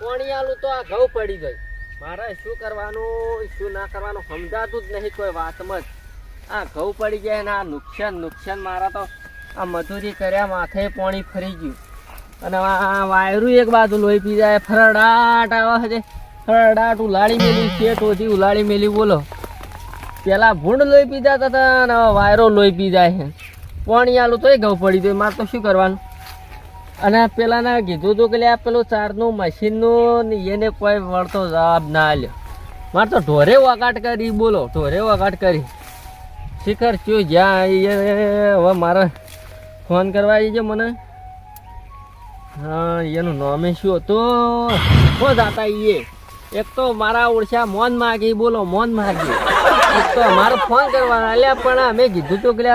પોણી આલું તો આ ઘઉં પડી ગઈ મારે શું કરવાનું શું ના કરવાનું સમજાતું જ નહીં કોઈ વાતમાં જ આ ઘઉં પડી ગયા ને આ નુકસાન નુકસાન મારા તો આ મજૂરી કર્યા માથે પોણી ફરી ગયું. અને આ વાયરું એક બાજુ લોહી પી જાય, ફરડાટ આવે છે ફરડાટ ઉલાળી મેલી, શેઠ ઓછી ઉલાળી મેલી, બોલો. પેલા ભૂંડ લોહી પી જતા હતા અને વાયરો લોહી પી જાય છે. પોણી આલું તોય ઘઉં પડી ગયું મારે તો શું કરવાનું? અને પેલાને કીધું હતું કે આ પેલું ચારનું મશીનનું એને કોઈ વળતો જવાબ ના લ્યો મારે તો ઢોરે વગાટ કરી, બોલો, ઢોરે વગાટ કરી. શિખર ચો જ્યાં એ, હવે મારે ફોન કરવા છે મને. હા એનું નામે શું હતું? શું જાતા એ એક તો મારા ઓળશા મોન માગી બોલો મોન માગી. એક તો અમારો ફોન કરવાનો અલ્યા પણ અમે કીધું તો કે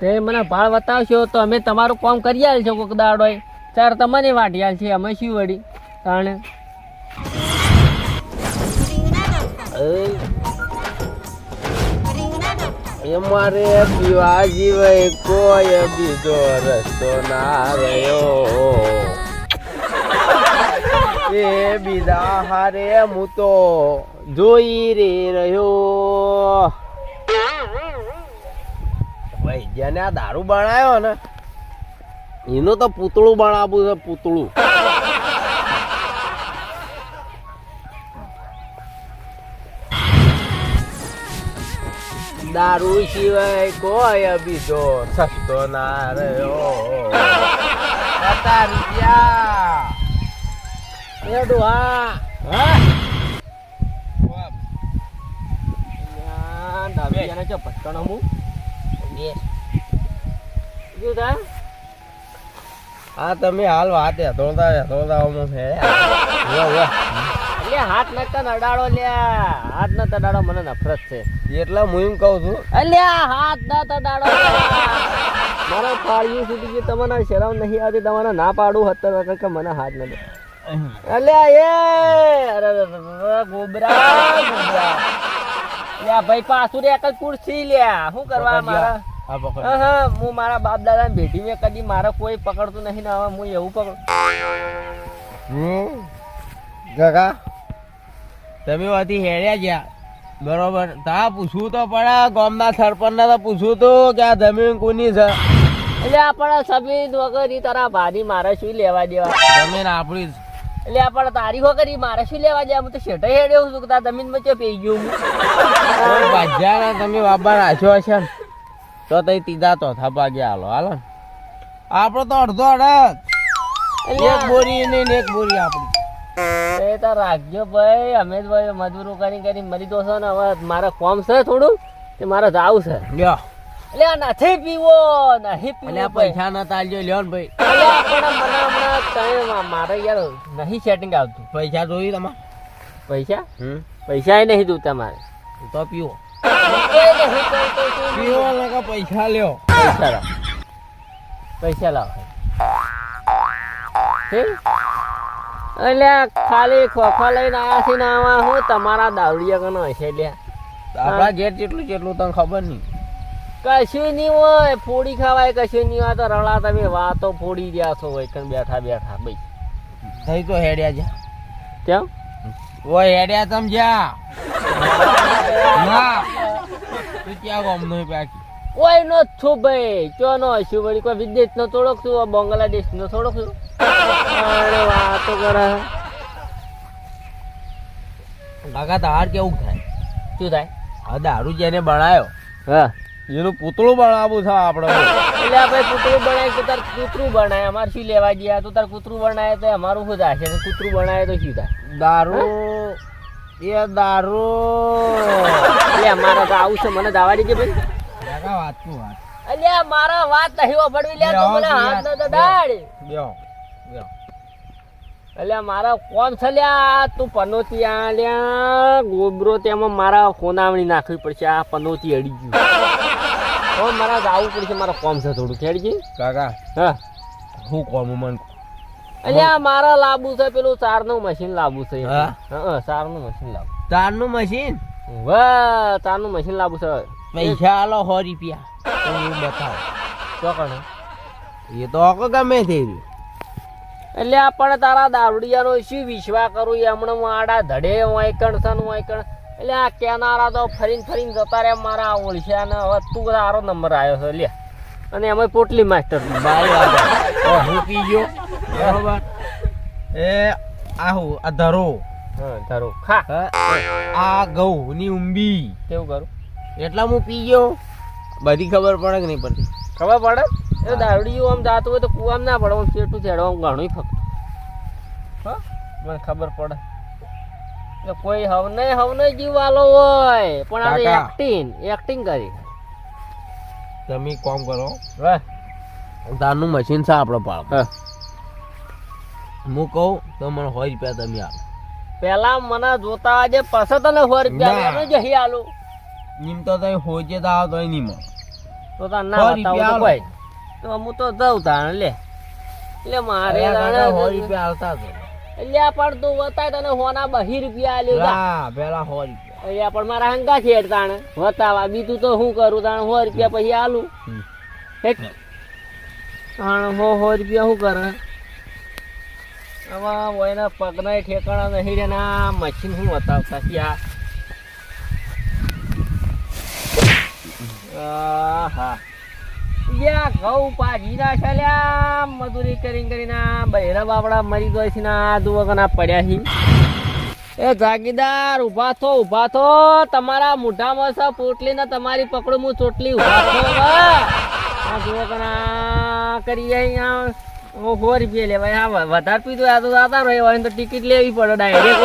તે મને ભાળ બતાવશો તો અમે તમારું કામ કરી આલ છો કોક દાડો ચાર તમને વાટી આલ છે અમે શું વળી તાણે. અમારે પીવા જીવાય કોઈ બીજો રસ્તો ના રહ્યો. એ બીજા હારે હું તો જોઈ રે રહ્યો. ભાઈ જેને આ દારૂ બનાવ્યો ને, એનું તો પૂતળું બનાવવું છે, પૂતળું. દારૂ સિવાય કોઈ બીજો સસ્તો ના રહ્યો. હતા રૂપિયા. એ ડોહા. હા પટકણ હા તમે હાલ વાત ધોતા ધોતા હું હે વાહ વાહ એટલે હાથ નતા નડાડો લ્યા હાથ ન તડાડો મને નફરત છે. એટલે હું એમ કહું છું. અલ્યા હાથ ન તડાડો મારા ફાળ્યું સુધી ગયું તમને શરમ નહીં આવતી તમારે ના પાડું હતર કે મને હાથ ન દે. અલ્યા એ અરે ગોબરા ગોબરા. ભાઈ પાછું રે એક જ કુર્સી લ્યા. શું કરવા મારા? હા હા હું મારા બાપ દાદા ભેટી મેં કદી મારે કોઈ પકડતું નહીં ને હવે હું એવું પકડ. હમ તમે વાથી હેડ્યા ગયા. બરોબર. તા પૂછવું તો પડે ગામના સરપંચને તો પૂછવું તો કે આ જમીન કોની છે? એટલે આપણે સબીન વગર તારા ભારી મારે શું લેવા દેવા? જમીન આપણી જ. એટલે આપણે તારીખો કરી મારે શું લેવા દેવા? હું તો શેઠે હેડ્યો છું કે જમીનમાં ચો પેઈ ગયું હું? કોઈ તમે બાબા રાખ્યો હશે તો તઈ તીધા ચોથા ગયા હાલો હાલો. આપણો તો અડધો અડધ એક બોરી ને એક બોરી આપણી. એ તો રાખજો ભાઈ અમે જ ભાઈ મજૂરો કરી કરી મરી દો છો ને હવે મારે કોમ છે થોડું? તે મારે જાવું છે? લ્યો. એટલે આ નથી પીવો નહીં પીવો પૈસા ના તાલજો લ્યો ને ભાઈ. પણ મારે યાર નહીં સેટિંગ આવતું. પૈસા જોઈ તમારે? પૈસા? પૈસા નહીં જોતા તમારે તો પીવો. પીવો લગા પૈસા લ્યો. પૈસા લાવ. પૈસા લાવ? એટલે ખાલી ખોખા લઈને આયા છે ને આવા હું તમારા દાવડિયા કનો હશે લ્યા. આપણા ઘેર જેટલું જેટલું તને ખબર નહીં. કશું નહીં હોય ફોડી ખાવાય કશું નહીં હોય. તો રળા તમે વાતો ફોડી રહ્યા છો હોય કણ બેઠા બેઠા ભાઈ થઈ તો હેડ્યા જા. કેમ? ઓય હેડ્યા તમ જા. ના. તું ક્યાં ગોમ નહીં પાકી? કોઈ નો છું ભાઈ. ચો નો હશું? વળી કોઈ વિદેશ નો થોડોક છું બાંગ્લાદેશ નો થોડોક છું. અરે વાતો કરે. કાકા તાર કેવું થાય? શું થાય? આ દારૂ જેને બનાવ્યો હા? એનું પૂતળું બનાવવું છે આપણે એટલે આપણે પૂતળું બનાય તો તાર કૂતરું બનાય અમારે શું લેવા ગયા? તો તાર કૂતરું બનાય તો અમારું શું થાય? છે કૂતરું બનાય તો શું થાય? દારૂ? એ દારૂ. એટલે અમારે તો આવું છે. મને દાવાડી કે ભાઈ? કાકા વાત શું વાત? અલ્યા મારા વાત નહીં પડવી લે તો મને હાથ ન તો દાડ બ્યો અલ્યા મારા કોમ છે લ્યા. તું પનોતી આ લ્યા. ગોબરો તેમાં મારા ફોનાવણી નાખવી પડશે. આ પનોતી અડી ગયું. કોણ મારા આવવું પડશે. મારા કોમ છે થોડું. ખેડજી. કાકા હા. હું કોમ મન અહીંયા મારે લાવવું છે. પેલું ચારનું મશીન લાવવું છે. હા? ચારનું મશીન લાવવું તારનું મશીન? વાહ ચારનું મશીન લાબુ છે. પૈસા આલો સો રૂપિયા. બતાવો. ચોકણ. એ તો ગમે તે રહ્યું. એટલે આપણે તારા દારૂડિયાનો શું વિશ્વાસ કરું? એ હમણાં માડા ધડે વાંકણ છે ને વાયકણ. એટલે આ કેનારા તો ફરીને ફરીને જતા રહ્યા. મારા ઓળખ્યા ને હવે તું તારો નંબર આવ્યો છે. લે. અને એમાં પોટલી માસ્ટર. હું પી ગયો. બરોબર. એ આહુ આ ધરો. હા તારું ખા. આ ઘઉં ની ઉંબી કેવું કરું? એટલા હું પી ગયો? બધી ખબર પડે કે નહીં પડતી? ખબર પડે? એ દારૂડિયું આમ જાતું હોય તો કુવામ ના પડે આમ ચેટું ચેડવા આમ ઘણું ફક્ત. હા? મને ખબર પડે. કોઈ હવ નહીં હવ નહીં જીવવાલો હોય પણ આ એક્ટિંગ એક્ટિંગ કરી. તમે કોમ કરો. હે? તારનું મશીન છે આપણો પાળ હા. કહું તો મને હોય રૂપિયા તમે આપો. પેલા મને જોતા આજે પછી તને હોય રૂપિયા જહી આલું. નિમ તો તમે હોજે તો આવો તોય નહીં મળે તો તાર ના બતાવું કોઈ તો હું તો જઉં તાણ લે. એટલે મારે રૂપિયા આવતા એટલે પણ તું વતાય તને હોના બહી રૂપિયા આલ્યો. હા પેલા સો રૂપિયા અહીંયા પણ મારા હંગા છે તાણે. વતાવા બીજું તો શું કરું તાણે? સો રૂપિયા પછી આલું. હેટ. તાણે સો સો રૂપિયા શું કરે? આમાં ઓયના પગના ઠેકાણા નહીં રે ના મશીન શું વતાવતા. આ યા ઘઉં પાજી ના ચાલ્યા મજૂરી કરીને કરીને બૈરા બાપડા મરી ગયો છે ને આ દુવકના પડ્યા છે. એ જાગીદાર ઊભા થો ઊભા થો. તમારા મોઢામાં છે તમારી પકડું હું ચોટલી ઊભા થો કના કરી અહીંયા ઓ સો રૂપિયા લેવાય. હા વધારે પીધું આ તો રહે હોય તો ટિકિટ લેવી પડે ડાયરેક્ટ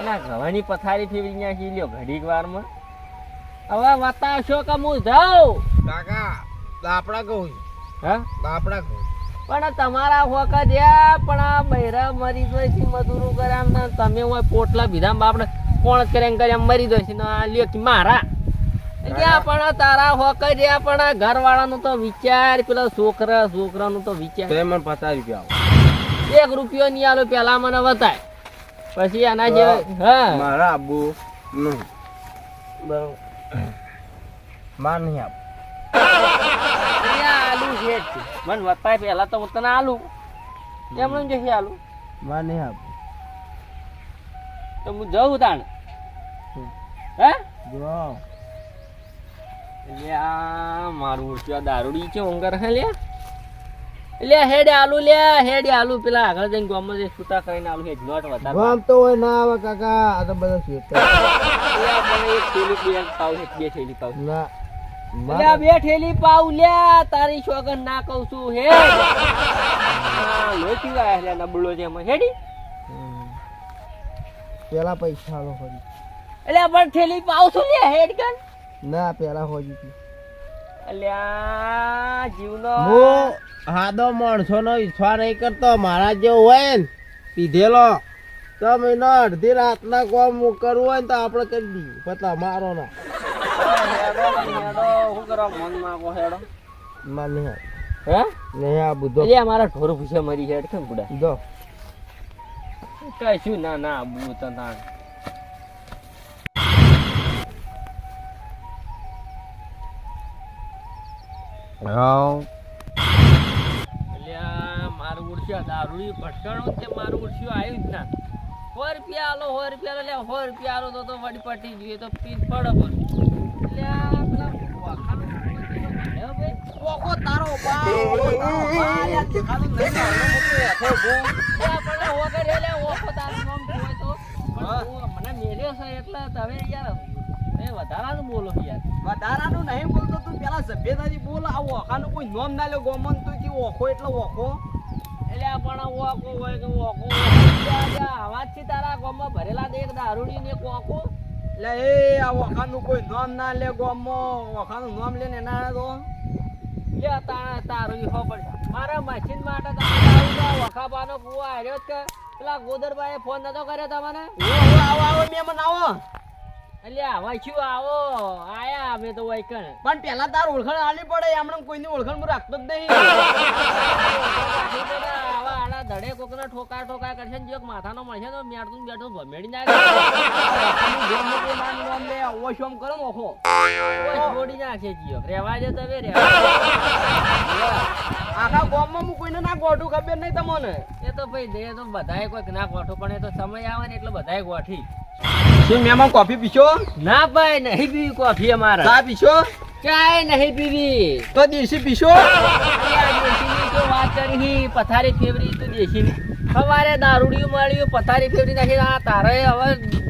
એના ગવાની પથારી ફેરવી છી, લ્યો, ઘડીક વારમાં. હવે બતાવશો કે હું જાઉં? કાકા દાપડા કહું હા? દાપડા કહું પણ તમારા વખત યા પણ આ બૈરા મરી જાય છે મજૂરો કરે આમ ને. તમે હોય પોટલા બીધા બાપડે કોણ કરે એમ કરે મરી જાય છે. ને આ લ્યો કે મારા. યા પણ તારા વખત યા પણ ઘરવાળાનો તો વિચાર પેલા છોકરા છોકરાનો તો વિચાર. તો મને પચાસ રૂપિયા એક રૂપિયો નહીં આલો પેલા મને બતાય. પછી એના જે હા. મારા આબુ નહીં બરોબર. માર નહીં આપ. આલુ છે. મને બતાય પેલા તો હું તને આલુ. એમણે જશે આલુ. માર નહીં આપ. તો હું જઉં તાણ. હે? જો આ મારું દારૂડી છે ઓંગર હે લે હેડે આલુ લે હેડે આલુ. પેલા આગળ જઈને ગામમાં માં છૂટા કરીને આલુ હેડ નોટ વધારે ગામ તો હોય ના આવે કાકા આ તો બધા શેતર લે મને એક થેલી બે પાઉ છે, બે થેલી પાઉ ના. લે બે થેલી પાઉ લે તારી શોગન ના કહું છું હે. લોચી ગયા પીવાય નબળો છે એમાં હેડી. પેલા પૈસા લો ફરી. એટલે પણ થેલી પાવ છું લે હેડ કન ના પેલા હોજી આ જીવનો. હું હાદો માણસો નો વિશ્વાસ નહીં કરતો મારા જેવો હોય ને પીધેલો તમે ન અડધી રાતના કોમ કરવું હોય ને તો આપણે કરી દઈએ પતા મારો ના. શું કરવા મન માગો હેડો માર નહીં હે? નહીં આ બધો. અમારા ઢોર પૂછે મરી છે કેમ બુડા જો. કશું ના ના બુ તો ના. મારું ઉડસ્યો દારૂડી ભટકાણો તે મારું ઉડસ્યો આવ્યું જ ના સો રૂપિયા આલો સો રૂપિયા લે સો રૂપિયા આલો તો તો પટી જોઈએ તો પીસ પડે પણ તારો મને મેળ્યો છે એટલે તમે યાર એ વધારાનું બોલો યાર. વધારાનું નહીં બોલતો તું પેલા સભ્યતાથી બોલ. આ ઓખાનું કોઈ નોમ ના લે ગોમન તું કે ઓખો એટલે ઓખો. એટલે પણ ઓખો હોય કે ઓખો આવાજથી તારા ગામમાં ભરેલા દેખ દારૂડી ને કોકો એટલે એ આ ઓખાનું કોઈ નોમ ના લે ગોમમાં ઓખાનું નોમ લે ને એના તો. લે તારા તારું ઈ ખબર મારા મશીન માટે તમારે વખાપાનો કુવો આવ્યો કે. પેલા ગોદરભાઈ ફોન નતો કર્યો તમને? આવો આવો મને આવો. અલ્યા શું આવો? આયા અમે તો વૈકણ પણ પેલા તાર ઓળખાણ આલી પડે એમણે કોઈની ઓળખાણ હું રાખતો જ નહીં. આવા આડા ધડે કોકને ઠોકા ઠોકા કરશે ને જો માથાનો મળશે તો મેળતું ને બેઠું ભમેડી નાખે. ઓવો શોમ કરો ઓખો છોડી નાખે જીઓ. રેવા દે તમે રેવા આખા ગોમમાં હું કોઈને ના ગોઠું ખબર નહીં તમને. તો ભાઈ દે તો બધાએ કોઈક ના ગોઠો પણ એ તો સમય આવે ને એટલે બધાએ ગોઠી. શું મેમાં કોફી પીશો? ના ભાઈ નહીં પીવી કોફી અમારે. ચા પીશો? ચાય નહીં પીવી. તો દેશી પીશો? વાત કરી પથારી ફેવરી તો દેશી સવારે દારૂડિયું મળ્યું પથારી ફેવરી નાખી આ તારે હવે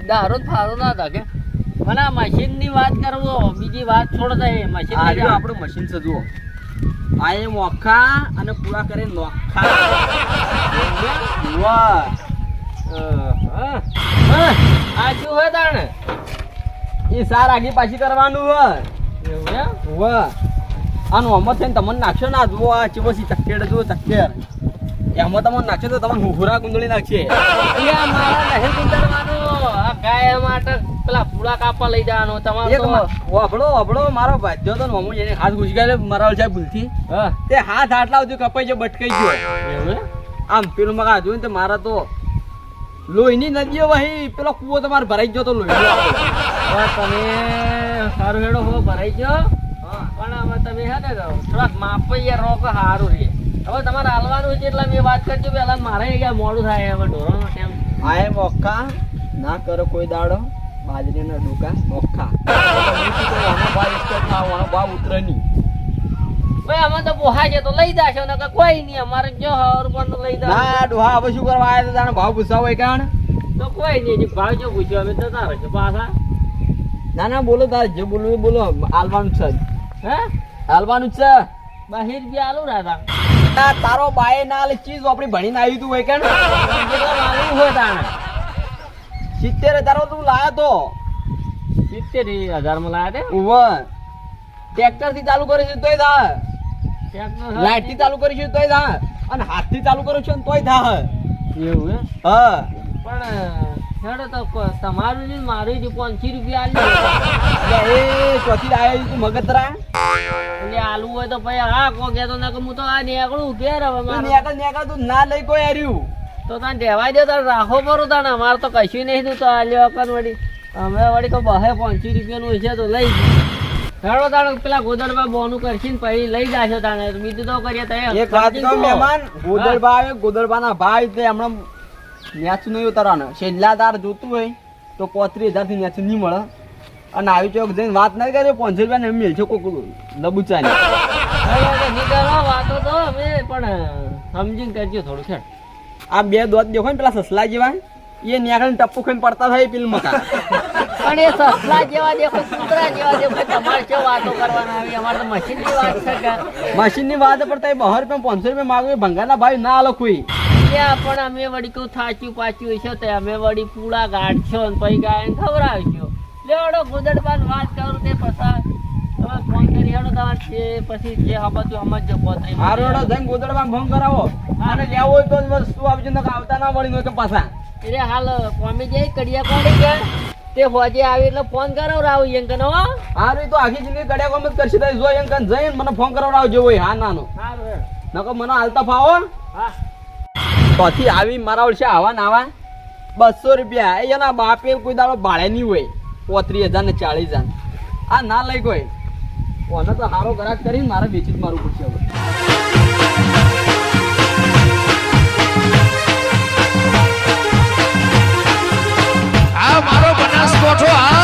દારૂ ફારો ના હતા મને મશીન મશીનની વાત કરવો બીજી વાત છોડ એ મશીન આપણું મશીન છે જુઓ આ એ મોખા અને પૂરા કરે નોખા. વાહ આ શું હોય તાણે? એ સાર આગી પાછી કરવાનું હોય. એવું એમ? વાહ આનું અમર થઈને તમને નાખશો ના જુઓ આ ચીવસી ચક્કેડ જુઓ ચક્કેર એમાં તમને નાખશો તો તમને હુહુરા ગુંદળી નાખશે. મારા નહીં ગુંદરવાનું. આ ગાય માટે પેલા પૂળા કાપવા લઈ જવાનો તમારે તો મારો ભાજ્યો તો મમ્મી એને હાથ ઘૂસી ગયા મારા સાહેબ ભૂલથી. તે હાથ આટલા કપાઈ ગયો બટકાઈ ગયો. આમ પેલું મગા જોયું તો મારા તો લોહીની નદીઓ વહી પેલો કૂવો તમારે ભરાઈ ગયો તો લોહી તમે સારું હેડો હો ભરાઈ ગયો. પણ હવે તમે હે ને થોડાક માપ યાર રોકો સારું રે હવે તમારે હાલવાનું છે એટલે મેં વાત કરજો પેલા મારે મોડું થાય હવે ઢોરવાનો ટાઈમ. આય મોખા ના કરો કોઈ દાડો બાજરીના ડોકા મોખા ભાવ એક જ આનો ભાવ ઉતરે નહીં ભાઈ અમે તો બોહા છે તો લઈ જાશો ને કોઈ નહીં અમારે જો હર પણ લઈ જા ના ડોહા હવે શું કરવા આવ્યા ભાવ પૂછાવો હોય કાણ? તો કોઈ નહીં ભાવ જો પૂછ્યો અમે તો તારે છે પાછા. ના ના બોલો તારે જે બોલવું બોલો. આલવાનું છે. હે? આલવાનું છે. બહિર બી આલુ ના તારો બાય ના આલે ચીજ આપણી ભણીને આવી તું હોય કે કેટલા હોય તાણે? સિત્તેર હજાર તું લાયો તો. સિત્તેર હજારમાં લાયા તે? ઉવર. ટ્રેક્ટરથી ચાલુ કરીશું તોય થા લાઈટથી ચાલુ કરી છે તોય થા અને હાથથી ચાલુ કરીશું તોય થા એવું હે હા. પણ હેડો તો તમારું ને મારું જ પાંચસી રૂપિયા આલી એ ચોથી લાયો તું મગતરા. એટલે આલુ હોય તો ભાઈ હા કો કહેતો ના કે હું તો આ નીકળું ઘેર હવે નેકળ નેકળ તું ના લઈ કોઈ હાર્યું. તો તને રહેવા દે તારે રાખો પરો તને. અમારે તો કશું નહીં તું તો આલ્યો અકન વળી. અમે વળી તો બહે પાંચસી રૂપિયાનું હશે તો લઈ હેડો તાણે પેલા ગોદડમાં બોનું કરશીને પછી લઈ જાશો તાણે બીજું તો કરીએ તો એક વાત કહું મહેમાન ગોદરબા આવે ગોદરબાના ભાઈ તે હમણાં મેચ નહીં ઉતારવાનો. છેલ્લા તાર જોતું હોય તો પોત્રીસ હજારથી નેચું નહીં મળે. અને આવી ચોક જઈને વાત ના કરે પાંચસો રૂપિયા ને મેળશે કોક લબુચાની. વાતો તો અમે પણ સમજીને કરજો થોડું ખેડ આ બે દોત દેખો ને પેલા સસલા જેવા એ નેકળીને ટપ્પુ ખાઈને પડતા થાય પેલું મકા પણ એ સસલા જેવા દેખો કૂતરા જેવા દેખો તમારે કેવો વાતો કરવાના આવી? અમારે તો મશીનની વાત છે કે? મશીનની વાત પડતા એ બહાર રૂપિયા પાંચસો રૂપિયા માગે ભંગાના ભાઈ ના આલો કોઈ. ત્યાં પણ અમે વળી કહું થાચ્યું પાચ્યું છે તે અમે વળી પૂળા ગાઢશો ને પછી ગાય ખવડાવશો લેવડો ગુદડબાન વાત કરું તે પછી તમે હેડો તમારે છે પછી જે હમતું સમજજો પોતરી હારોડો જઈને ગોદડમાં ભંગ કરાવો. અને લેવો હોય તો જ વસ્તુ આવજો નકર આવતા ના વળી તો પાછા. એટલે હાલ કોમી જાય કડિયા કોણી કે તે હોજે આવી એટલે ફોન કરાવ રાવ યંકન હો. હારું તો આખી જિંદગી કડિયા કોમ જ કરશે. તો જો એમ કાન જઈને મને ફોન કરાવડાવજો હોય હા નાનો સારું નકો મને હાલતા ફાવો હા. પછી આવી મારા ઓળશે આવા નાવા બસો રૂપિયા. એના બાપે કોઈ દાડો ભાડે નહીં હોય. પોત્રીસ હજાર ને ચાલીસ હજાર. આ ના લઈ કોઈ. ઓને તો હારો ગરાક કરીને મારે વેચી જ મારું પડશે હવે. આ મારો બનાસકોઠો, આ